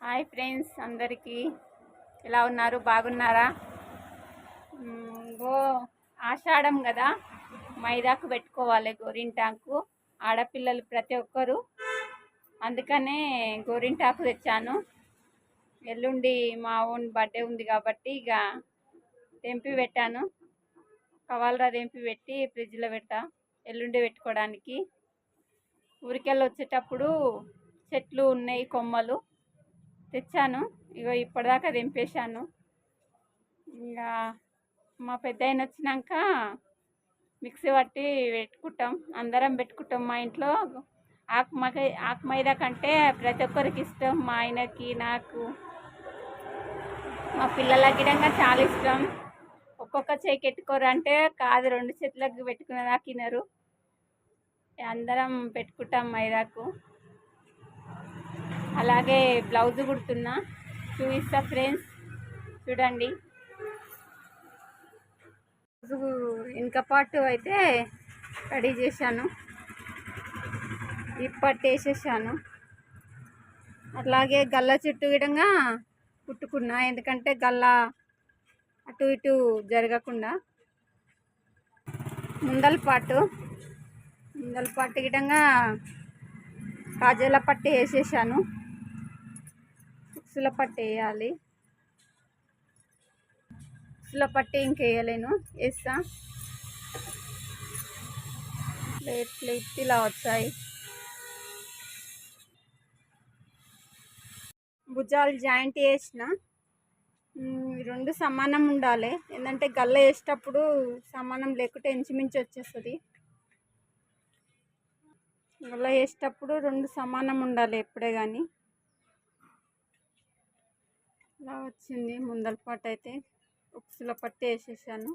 Hi friends అందరికీ. ఎలా ఉన్నారు? బాగున్నారా? గో ఆషాఢం కదా. మైదాకు పెట్టుకోవాలి గోరింటాకు. ఆడపిల్లలు ప్రతి ఒక్కరు. అందుకనే గోరింటాకు తెచ్చాను. ఎల్లుండి మా ఓన్ బర్త్డే ఉంది కాబట్టి ఇక తెంపి పెట్టాను. కవాలరా తెంపి పెట్టి ఫ్రిడ్జ్లో పెడతా. ఎల్లుండి పెట్టుకోవడానికి. ఊరికెళ్ళి వచ్చేటప్పుడు చెట్లు ఉన్నాయి కొమ్మలు. తెచ్చాను. ఇగో ఇప్పటిదాకా దింపేశాను ఇంకా మా పెద్ద ఆయన వచ్చినాక మిక్సీ పట్టి పెట్టుకుంటాం. అందరం పెట్టుకుంటాం మా ఇంట్లో. ఆకు ఆకుమైదా ఆకు మైదా కంటే ప్రతి ఒక్కరికి ఇష్టం. మా ఆయనకి నాకు మా పిల్లలకి గిడంగా చాలా ఇష్టం. ఒక్కొక్క చేయికి పెట్టుకోరు అంటే కాదు రెండు చేతులకు పెట్టుకునేదాకా తినరు. అందరం పెట్టుకుంటాం మైదాకు. అలాగే బ్లౌజ్ కుడుతున్నా. చూపిస్తా ఫ్రెండ్స్. చూడండి. బ్లౌజు వెనుక పాటు అయితే రెడీ చేశాను. ఇప్పటి వేసేసాను. అట్లాగే గల్ల చుట్టూ విధంగా కుట్టుకున్నా. ఎందుకంటే గల్ల అటు ఇటు జరగకుండా. ముందల పాటు ముందల పాటు విధంగా కాజాల పట్టు వేసేసాను. ఉక్సుల పట్టు వేయాలి ఉక్సుల పట్టు ఇంకేయలేను. వేస్తా. ప్లేట్లు ఇలా వచ్చాయి. భుజాలు జాయింట్ వేసిన రెండు సమానం ఉండాలి. ఏంటంటే గల్ల వేసేటప్పుడు సమానం లేకుంటే ఎంచుమించి వచ్చేస్తుంది. గల్ల వేసేటప్పుడు రెండు సమానం ఉండాలి ఎప్పుడే కానీ ఇలా వచ్చింది. ముందల పాట అయితే ఉక్సుల పట్టు వేసేసాను.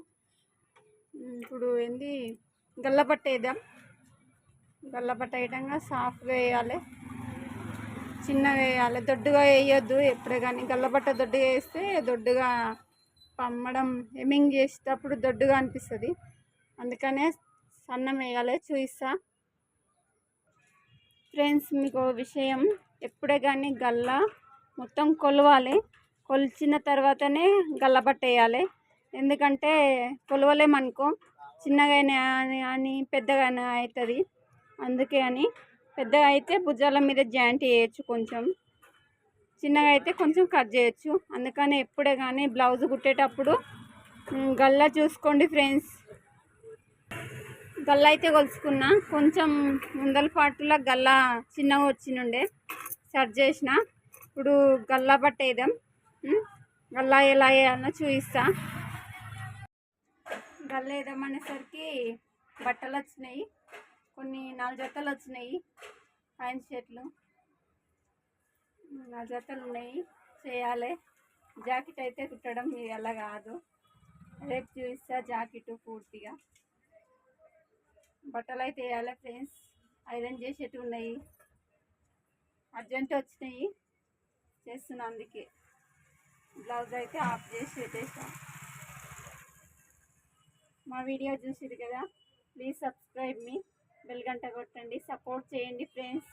ఇప్పుడు ఏంది? గల్ల వేద్దాం. గల్ల వేయడంగా సాఫ్ట్గా వేయాలి. చిన్నగా వేయాలి. దొడ్డుగా వేయొద్దు ఎప్పుడే కానీ. గల్లబట్ట దొడ్డుగా వేస్తే దొడ్డుగా పమ్మడం ఎమింగ్ చేసేటప్పుడు దొడ్డుగా అనిపిస్తుంది. అందుకనే సన్నం వేయాలి. చూయిస్తా. ఫ్రెండ్స్ మీకు విషయం ఎప్పుడే కానీ గల్ల మొత్తం కొలవాలి. కొలిచిన తర్వాతనే గల్లబట్టేయాలి. ఎందుకంటే కొలవలేమనుకో చిన్నగా అని అని పెద్దగా అవుతుంది అందుకే అని పెద్దగా అయితే భుజాల మీద జాయింట్ వేయచ్చు కొంచెం. చిన్నగా అయితే కొంచెం కట్ చేయొచ్చు. అందుకని ఎప్పుడే కానీ బ్లౌజ్ కుట్టేటప్పుడు గల్లా చూసుకోండి ఫ్రెండ్స్. గల్లా అయితే కొలుసుకున్నా కొంచెం ముందల పాటులో గల్లా చిన్నగా వచ్చినుండే సెట్ చేసిన. ఇప్పుడు గల్లా పట్టేద్దాం గల్లా ఎలా అన్న చూపిస్తా. గల్ల వేద్దామనేసరికి బట్టలు వచ్చినాయి. కొన్ని నాలుగు జతలు వచ్చినాయి. ప్యాంట్ షర్ట్లు. నాలుగు జతలు ఉన్నాయి. చేయాలి. జాకెట్ అయితే కుట్టడం ఎలా కాదు. రేపు చూపిస్తా జాకెట్ పూర్తిగా. బట్టలు అయితే వేయాలి ఫ్రెండ్స్. ఐరన్ చేసేట్టు ఉన్నాయి అర్జెంట్ వచ్చినాయి. చేస్తున్నా అందుకే బ్లౌజ్ అయితే ఆఫ్ చేసి పెట్టేసాం. మా వీడియో చూసిరు కదా ప్లీజ్ సబ్స్క్రైబ్ మీ బెల్ గంట కొట్టండి సపోర్ట్ చేయండి ఫ్రెండ్స్.